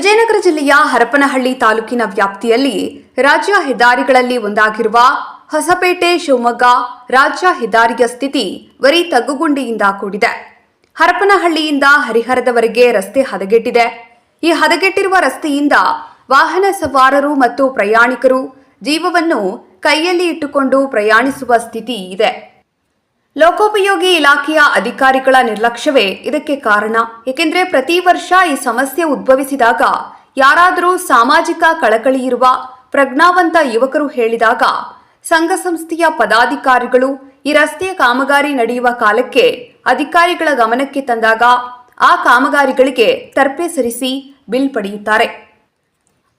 ವಿಜಯನಗರ ಜಿಲ್ಲೆಯ ಹರಪನಹಳ್ಳಿ ತಾಲೂಕಿನ ವ್ಯಾಪ್ತಿಯಲ್ಲಿ ರಾಜ್ಯ ಹೆದ್ದಾರಿಗಳಲ್ಲಿ ಒಂದಾಗಿರುವ ಹೊಸಪೇಟೆ, ಶಿವಮೊಗ್ಗ ರಾಜ್ಯ ಹೆದ್ದಾರಿಯ ಸ್ಥಿತಿ ಬರೀ ತಗ್ಗುಗುಂಡಿಯಿಂದ ಕೂಡಿದೆ. ಹರಪನಹಳ್ಳಿಯಿಂದ ಹರಿಹರದವರೆಗೆ ರಸ್ತೆ ಹದಗೆಟ್ಟಿದೆ. ಈ ಹದಗೆಟ್ಟಿರುವ ರಸ್ತೆಯಿಂದ ವಾಹನ ಸವಾರರು ಮತ್ತು ಪ್ರಯಾಣಿಕರು ಜೀವವನ್ನು ಕೈಯಲ್ಲಿ ಇಟ್ಟುಕೊಂಡು ಪ್ರಯಾಣಿಸುವ ಸ್ಥಿತಿ ಇದೆ. ಲೋಕೋಪಯೋಗಿ ಇಲಾಖೆಯ ಅಧಿಕಾರಿಗಳ ನಿರ್ಲಕ್ಷ್ಯವೇ ಇದಕ್ಕೆ ಕಾರಣ? ಏಕೆಂದರೆ ಪ್ರತಿ ವರ್ಷ ಈ ಸಮಸ್ಯೆ ಉದ್ಭವಿಸಿದಾಗ ಯಾರಾದರೂ ಸಾಮಾಜಿಕ ಕಳಕಳಿ ಇರುವ ಪ್ರಜ್ಞಾವಂತ ಯುವಕರು ಹೇಳಿದಾಗ ಸಂಘ ಸಂಸ್ಥೆಯ ಪದಾಧಿಕಾರಿಗಳು ಈ ರಸ್ತೆಯ ಕಾಮಗಾರಿ ನಡೆಯುವ ಕಾಲಕ್ಕೆ ಅಧಿಕಾರಿಗಳ ಗಮನಕ್ಕೆ ತಂದಾಗ ಆ ಕಾಮಗಾರಿಗಳಿಗೆ ತರ್ಪೆ ಸರಿಸಿ ಬಿಲ್ ಪಡೆಯುತ್ತಾರೆ.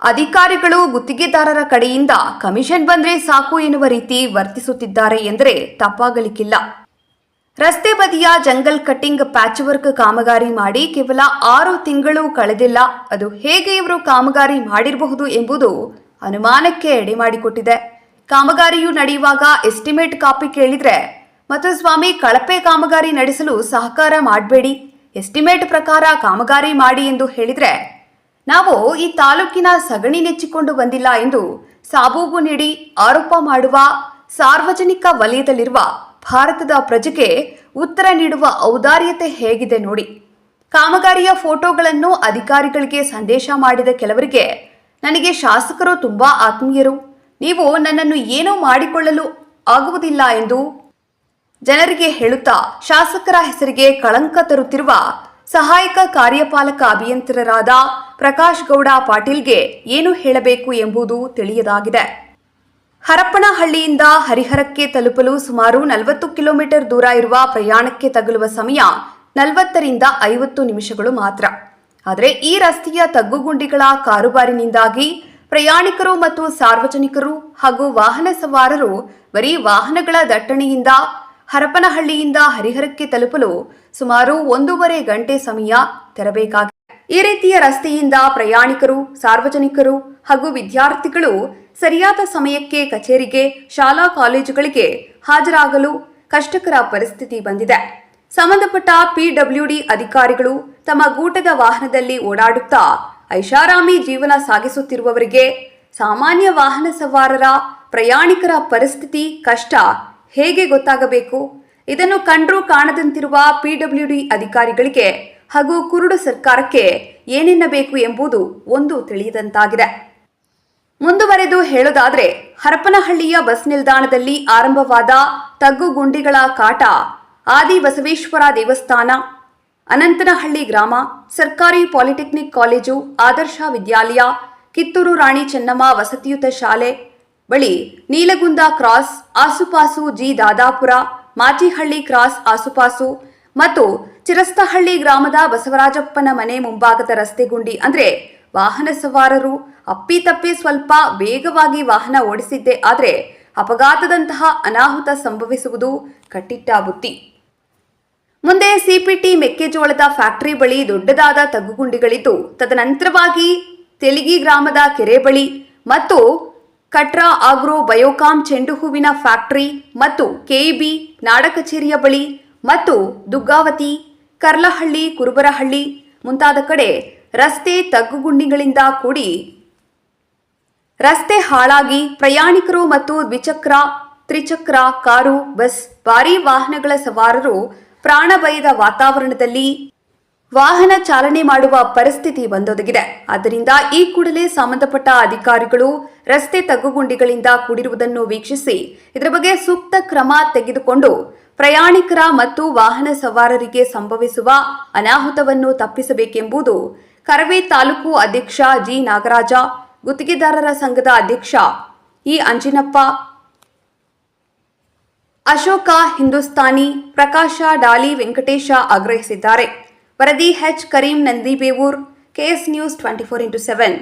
ಅಧಿಕಾರಿಗಳು ಗುತ್ತಿಗೆದಾರರ ಕಡೆಯಿಂದ ಕಮಿಷನ್ ಬಂದ್ರೆ ಸಾಕು ಎನ್ನುವ ರೀತಿ ವರ್ತಿಸುತ್ತಿದ್ದಾರೆ ಎಂದರೆ ತಪ್ಪಾಗಲಿಕ್ಕಿಲ್ಲ. ರಸ್ತೆ ಬದಿಯ ಜಂಗಲ್ ಕಟ್ಟಿಂಗ್ ಪ್ಯಾಚ್ ವರ್ಕ್ ಕಾಮಗಾರಿ ಮಾಡಿ ಕೇವಲ ಆರು ತಿಂಗಳು ಕಳೆದಿಲ್ಲ. ಅದು ಹೇಗೆ ಇವರು ಕಾಮಗಾರಿ ಮಾಡಿರಬಹುದು ಎಂಬುದು ಅನುಮಾನಕ್ಕೆ ಎಡೆ ಮಾಡಿಕೊಟ್ಟಿದೆ. ಕಾಮಗಾರಿಯು ನಡೆಯುವಾಗ ಎಸ್ಟಿಮೇಟ್ ಕಾಪಿ ಕೇಳಿದ್ರೆ ಮತ್ತು ಸ್ವಾಮಿ ಕಳಪೆ ಕಾಮಗಾರಿ ನಡೆಸಲು ಸಹಕಾರ ಮಾಡಬೇಡಿ. ಎಸ್ಟಿಮೇಟ್ ಪ್ರಕಾರ ಕಾಮಗಾರಿ ಮಾಡಿ ಎಂದು ಹೇಳಿದ್ರೆ ನಾವು ಈ ತಾಲೂಕಿನ ಸಗಣಿ ನೆಚ್ಚಿಕೊಂಡು ಬಂದಿಲ್ಲ ಎಂದು ಸಾಬೂಬು ನೀಡಿ ಆರೋಪ ಮಾಡುವ ಸಾರ್ವಜನಿಕ ವಲಯದಲ್ಲಿರುವ ಭಾರತದ ಪ್ರಜೆಗೆ ಉತ್ತರ ನೀಡುವ ಔದಾರ್ಯತೆ ಹೇಗಿದೆ ನೋಡಿ. ಕಾಮಗಾರಿಯ ಫೋಟೋಗಳನ್ನು ಅಧಿಕಾರಿಗಳಿಗೆ ಸಂದೇಶ ಮಾಡಿದ ಕೆಲವರಿಗೆ, ನನಗೆ ಶಾಸಕರು ತುಂಬಾ ಆತ್ಮೀಯರು. ನೀವು ನನ್ನನ್ನು ಏನೂ ಮಾಡಿಕೊಳ್ಳಲು ಆಗುವುದಿಲ್ಲ ಎಂದು ಜನರಿಗೆ ಹೇಳುತ್ತಾ ಶಾಸಕರ ಹೆಸರಿಗೆ ಕಳಂಕ ತರುತ್ತಿರುವ ಸಹಾಯಕ ಕಾರ್ಯಪಾಲಕ ಅಭಿಯಂತರರಾದ ಪ್ರಕಾಶ್ ಗೌಡ ಪಾಟೀಲ್ಗೆ ಏನು ಹೇಳಬೇಕು ಎಂಬುದು ತಿಳಿಯದಾಗಿದೆ. ಹರಪ್ಪನಹಳ್ಳಿಯಿಂದ ಹರಿಹರಕ್ಕೆ ತಲುಪಲು ಸುಮಾರು ನಲವತ್ತು ಕಿಲೋಮೀಟರ್ ದೂರ ಇರುವ ಪ್ರಯಾಣಕ್ಕೆ ತಗುಲುವ ಸಮಯ ನಲವತ್ತರಿಂದ ಐವತ್ತು ನಿಮಿಷಗಳು ಮಾತ್ರ. ಆದರೆ ಈ ರಸ್ತೆಯ ತಗ್ಗುಗುಂಡಿಗಳ ಕಾರುಬಾರಿನಿಂದಾಗಿ ಪ್ರಯಾಣಿಕರು ಮತ್ತು ಸಾರ್ವಜನಿಕರು ಹಾಗೂ ವಾಹನ ಸವಾರರು ಬರೀ ವಾಹನಗಳ ದಟ್ಟಣೆಯಿಂದ ಹರಪನಹಳ್ಳಿಯಿಂದ ಹರಿಹರಕ್ಕೆ ತಲುಪಲು ಸುಮಾರು ಒಂದೂವರೆ ಗಂಟೆ ಸಮಯ ತೆರಬೇಕಾಗಿದೆ. ಈ ರೀತಿಯ ರಸ್ತೆಯಿಂದ ಪ್ರಯಾಣಿಕರು, ಸಾರ್ವಜನಿಕರು ಹಾಗೂ ವಿದ್ಯಾರ್ಥಿಗಳು ಸರಿಯಾದ ಸಮಯಕ್ಕೆ ಕಚೇರಿಗೆ, ಶಾಲಾ ಕಾಲೇಜುಗಳಿಗೆ ಹಾಜರಾಗಲು ಕಷ್ಟಕರ ಪರಿಸ್ಥಿತಿ ಬಂದಿದೆ. ಸಂಬಂಧಪಟ್ಟ ಪಿಡಬ್ಲ್ಯೂಡಿ ಅಧಿಕಾರಿಗಳು ತಮ್ಮ ಗೂಟದ ವಾಹನದಲ್ಲಿ ಓಡಾಡುತ್ತಾ ಐಷಾರಾಮಿ ಜೀವನ ಸಾಗಿಸುತ್ತಿರುವವರಿಗೆ ಸಾಮಾನ್ಯ ವಾಹನ ಸವಾರರ ಪ್ರಯಾಣಿಕರ ಪರಿಸ್ಥಿತಿ ಕಷ್ಟ ಹೇಗೆ ಗೊತ್ತಾಗಬೇಕು? ಇದನ್ನು ಕಂಡ್ರೂ ಕಾಣದಂತಿರುವ ಪಿಡಬ್ಲ್ಯೂಡಿ ಅಧಿಕಾರಿಗಳಿಗೆ ಹಾಗೂ ಕುರುಡು ಸರ್ಕಾರಕ್ಕೆ ಏನೆನ್ನಬೇಕು ಎಂಬುದು ಒಂದು ತಿಳಿಯದಂತಾಗಿದೆ ಮುಂದುವರೆದು ಹೇಳೋದಾದ್ರೆ ಹರಪನಹಳ್ಳಿಯ ಬಸ್ ನಿಲ್ದಾಣದಲ್ಲಿ ಆರಂಭವಾದ ತಗ್ಗುಗುಂಡಿಗಳ ಕಾಟ, ಆದಿ ಬಸವೇಶ್ವರ ದೇವಸ್ಥಾನ, ಅನಂತನಹಳ್ಳಿ ಗ್ರಾಮ, ಸರ್ಕಾರಿ ಪಾಲಿಟೆಕ್ನಿಕ್ ಕಾಲೇಜು, ಆದರ್ಶ ವಿದ್ಯಾಲಯ, ಕಿತ್ತೂರು ರಾಣಿ ಚೆನ್ನಮ್ಮ ವಸತಿಯುತ ಶಾಲೆ, ಬಳಿ ನೀಲಗುಂದ ಕ್ರಾಸ್, ಆಸುಪಾಸು ಜಿ ದಾದಾಪುರ, ಮಾಚಿಹಳ್ಳಿ ಕ್ರಾಸ್, ಆಸುಪಾಸು ಮತ್ತು ಚಿರಸ್ತಹಳ್ಳಿ ಗ್ರಾಮದ ಬಸವರಾಜಪ್ಪನ ಮನೆ ಮುಂಭಾಗದ ರಸ್ತೆ ಗುಂಡಿ ಅಂದ್ರೆ ವಾಹನ ಸವಾರರು ಅಪ್ಪಿತಪ್ಪಿ ಸ್ವಲ್ಪ ವೇಗವಾಗಿ ವಾಹನ ಓಡಿಸಿದ್ದೆ ಆದರೆ ಅಪಘಾತದಂತಹ ಅನಾಹುತ ಸಂಭವಿಸುವುದು ಕಟ್ಟಿಟ್ಟ ಬುತ್ತಿ. ಮುಂದೆ ಸಿಪಿಟಿ ಮೆಕ್ಕೆಜೋಳದ ಫ್ಯಾಕ್ಟರಿ ಬಳಿ ದೊಡ್ಡದಾದ ತಗ್ಗುಗುಂಡಿಗಳಿದ್ದು, ತದನಂತರವಾಗಿ ತೆಲಿಗಿ ಗ್ರಾಮದ ಕೆರೆ ಬಳಿ ಮತ್ತು ಕಟ್ರಾ ಆಗ್ರೋ ಬಯೋಕಾಮ್ ಚೆಂಡು ಹೂವಿನ ಫ್ಯಾಕ್ಟರಿ ಮತ್ತು ಕೆಇಬಿ ನಾಡ ಕಚೇರಿಯ ಬಳಿ ಮತ್ತು ದುಗ್ಗಾವತಿ, ಕರ್ಲಹಳ್ಳಿ, ಕುರುಬರಹಳ್ಳಿ ಮುಂತಾದ ಕಡೆ ರಸ್ತೆ ತಗ್ಗುಗುಂಡಿಗಳಿಂದ ಕೂಡಿ ರಸ್ತೆ ಹಾಳಾಗಿ ಪ್ರಯಾಣಿಕರು ಮತ್ತು ದ್ವಿಚಕ್ರ, ತ್ರಿಚಕ್ರ, ಕಾರು, ಬಸ್, ಭಾರೀ ವಾಹನಗಳ ಸವಾರರು ಪ್ರಾಣಭಯದ ವಾತಾವರಣದಲ್ಲಿ ವಾಹನ ಚಾಲನೆ ಮಾಡುವ ಪರಿಸ್ಥಿತಿ ಬಂದೊದಗಿದೆ. ಆದ್ದರಿಂದ ಈ ಕೂಡಲೇ ಸಂಬಂಧಪಟ್ಟ ಅಧಿಕಾರಿಗಳು ರಸ್ತೆ ತಗ್ಗುಗುಂಡಿಗಳಿಂದ ಕೂಡಿರುವುದನ್ನು ವೀಕ್ಷಿಸಿ, ಇದರ ಬಗ್ಗೆ ಸೂಕ್ತ ಕ್ರಮ ತೆಗೆದುಕೊಂಡು ಪ್ರಯಾಣಿಕರ ಮತ್ತು ವಾಹನ ಸವಾರರಿಗೆ ಸಂಭವಿಸುವ ಅನಾಹುತವನ್ನು ತಪ್ಪಿಸಬೇಕೆಂಬುದು ಕರವೇ ತಾಲೂಕು ಅಧ್ಯಕ್ಷ ಜಿ. ನಾಗರಾಜ, ಗುತ್ತಿಗೆದಾರರ ಸಂಘದ ಅಧ್ಯಕ್ಷ ಇ. ಅಂಜಿನಪ್ಪ, ಅಶೋಕ ಹಿಂದೂಸ್ತಾನಿ ಪ್ರಕಾಶ ಡಾಲಿ ವೆಂಕಟೇಶ ಆಗ್ರಹಿಸಿದ್ದಾರೆ. ವರದಿ H Karim Nandibevur KS news twenty four into seven